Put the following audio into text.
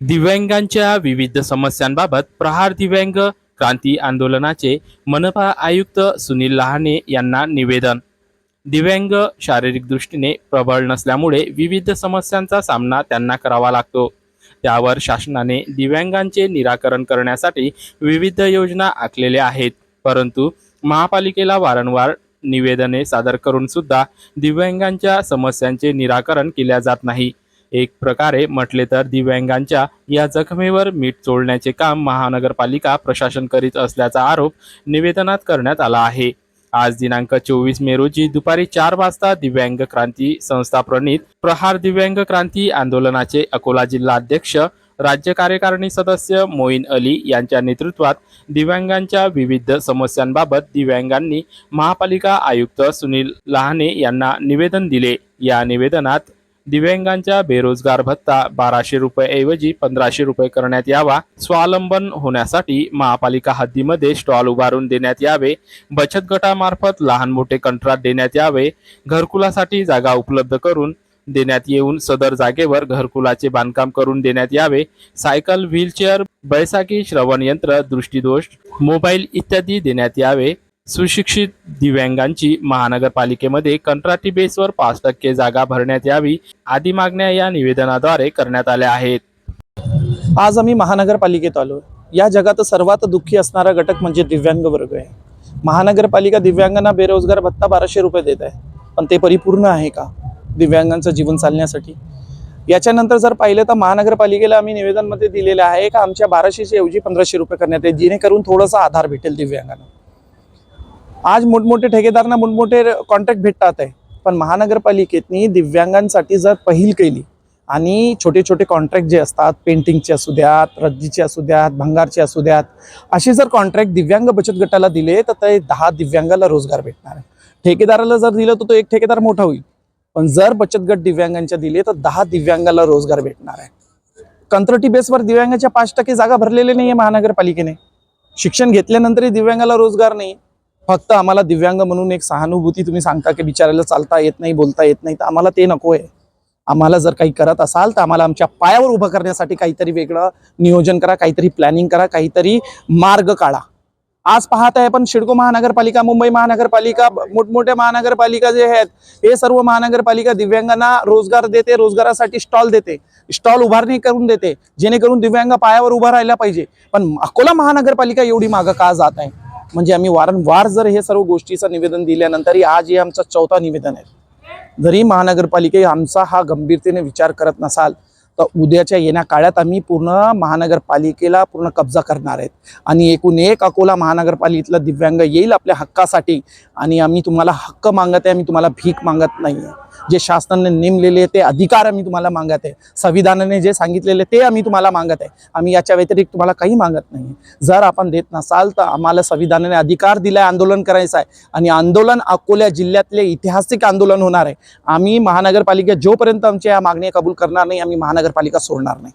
दिव्यांगांच्या विविध समस्यांबाबत प्रहार दिव्यांग क्रांती आंदोलनाचे मनपा आयुक्त सुनील लहाने यांना निवेदन. दिव्यांग शारीरिक दृष्टीने प्रबळ नसल्यामुळे विविध समस्यांचा सामना त्यांना करावा लागतो. त्यावर शासनाने दिव्यांगांचे निराकरण करण्यासाठी विविध योजना आखलेल्या आहेत. परंतु महापालिकेला वारंवार निवेदने सादर करून सुद्धा दिव्यांगांच्या समस्यांचे निराकरण केल्या जात नाही. एक प्रकारे म्हटले तर दिव्यांगांच्या या जखमेवर मीठ चोळण्याचे काम महानगरपालिका प्रशासन करीत असल्याचा आरोप निवेदनात करण्यात आला आहे. आज दिनांक चोवीस मे रोजी दुपारी चार वाजता दिव्यांग क्रांती संस्था प्रणित प्रहार दिव्यांग क्रांती आंदोलनाचे अकोला जिल्हा अध्यक्ष राज्य कार्यकारिणी सदस्य मोईन अली यांच्या नेतृत्वात दिव्यांगांच्या विविध समस्यांबाबत दिव्यांगांनी महापालिका आयुक्त सुनील लहाने यांना निवेदन दिले. या निवेदनात दिव्यांगांच्या बेरोजगार भत्ता बाराशे रुपये पंधराशे रुपये करण्यात यावा. स्वावलंबन होण्यासाठी महापालिका हद्दीमध्ये स्टॉल उभारून देण्यात यावे. बचत गटामार्फत लहान मोठे कंत्राट देण्यात यावे. घरकुलासाठी जागा उपलब्ध करून देण्यात येऊन सदर जागेवर घरकुलाचे बांधकाम करून देण्यात यावे. सायकल व्हीलचेअर बैसाखी श्रवण यंत्र दृष्टीदोष मोबाईल इत्यादी देण्यात यावे. सुशिक्षित दिव्यांगांची महानगरपालिकेमध्ये कंत्राटी बेसवर पाच टक्के जागा भरण्यात यावी आदी मागण्या या निवेदनाद्वारे करण्यात आल्या आहेत. आज आम्ही महानगरपालिकेत आलो. या जगात सर्वात दुःखी असणारा घटक म्हणजे दिव्यांग वर्ग आहे. महानगरपालिका दिव्यांगांना बेरोजगार भत्ता बाराशे रुपये देत आहे. पण ते परिपूर्ण आहे का? दिव्यांगांचं जीवन चालण्यासाठी. याच्यानंतर जर पाहिलं तर महानगरपालिकेला आम्ही निवेदनमध्ये दिलेलं आहे का आमच्या बाराशेच्या ऐवजी पंधराशे रुपये करण्यात येईल. जेणेकरून थोडासा आधार भेटेल दिव्यांगांना. आज मोठमोठे ठेकेदारांना मोठमोठे कॉन्ट्रॅक्ट भेटतात आहे. पण महानगरपालिकेतनी दिव्यांगांसाठी जर पहिल केली आणि छोटे छोटे कॉन्ट्रॅक्ट जे असतात पेंटिंगचे असू द्यात रद्दीचे असू द्यात भंगारचे असू द्यात असे जर कॉन्ट्रॅक्ट दिव्यांग बचत गटाला दिले तर ते दहा दिव्यांगाला रोजगार भेटणार आहे. ठेकेदाराला जर दिलं तर तो एक ठेकेदार मोठा होईल. पण जर बचत गट दिव्यांगांच्या दिले तर दहा दिव्यांगाला रोजगार भेटणार आहे. कंत्राटी बेसवर दिव्यांगाच्या पाच टक्के जागा भरलेल्या नाही आहे महानगरपालिकेने. शिक्षण घेतल्यानंतरही दिव्यांगाला रोजगार नाही. फक्त आम्हाला दिव्यांग म्हणून एक सहानुभूती तुम्ही सांगता की बिचारायला चालता येत नाही बोलता येत नाही तर आम्हाला ते नको आहे आम्हाला जर काही करत असाल तर आम्हाला आमच्या पायावर उभं करण्यासाठी काहीतरी वेगळं नियोजन करा काहीतरी प्लॅनिंग करा काहीतरी मार्ग काढा. आज पाहत आहे पण शिडको महानगरपालिका मुंबई महानगरपालिका मोठमोठ्या महानगरपालिका जे आहेत हे सर्व महानगरपालिका दिव्यांगांना रोजगार देते रोजगारासाठी स्टॉल देते. स्टॉल उभारणी करून देते जेणेकरून दिव्यांग पायावर उभा राहायला पाहिजे. पण अकोला महानगरपालिका एवढी मागं का जात आहे? म्हणजे आम्ही वारंवार जर हे सर्व गोष्टीचं निवेदन दिल्यानंतर आज हे आमचं चौथा निवेदन आहे. जरी महानगरपालिके आमचा हा गंभीरतेने विचार करत नसाल तर उद्याच्या येण्या काळात आम्ही पूर्ण महानगरपालिकेला पूर्ण कब्जा करणार आहेत. आणि एकूण एक अकोला महानगरपालिकेतला दिव्यांग येईल आपल्या हक्कासाठी आणि आम्ही तुम्हाला हक्क मागत आहे आम्ही तुम्हाला भीक मागत नाही आहे. जे शासनाने नेमलेले ते अधिकार आम्ही तुम्हाला मागत आहे. संविधानाने जे सांगितलेले ते आम्ही तुम्हाला मागत आहे. आम्ही याच्या व्यतिरिक्त तुम्हाला काही मागत नाही जर आपण देत नसाल तर आम्हाला संविधानाने अधिकार दिलाय आंदोलन करायचं आहे. आणि आंदोलन अकोल्या जिल्ह्यातले ऐतिहासिक आंदोलन होणार आहे. आम्ही महानगरपालिका जोपर्यंत आमच्या या मागण्या कबूल करणार नाही आम्ही महानगर महानगरपालिका सोडणार नाही.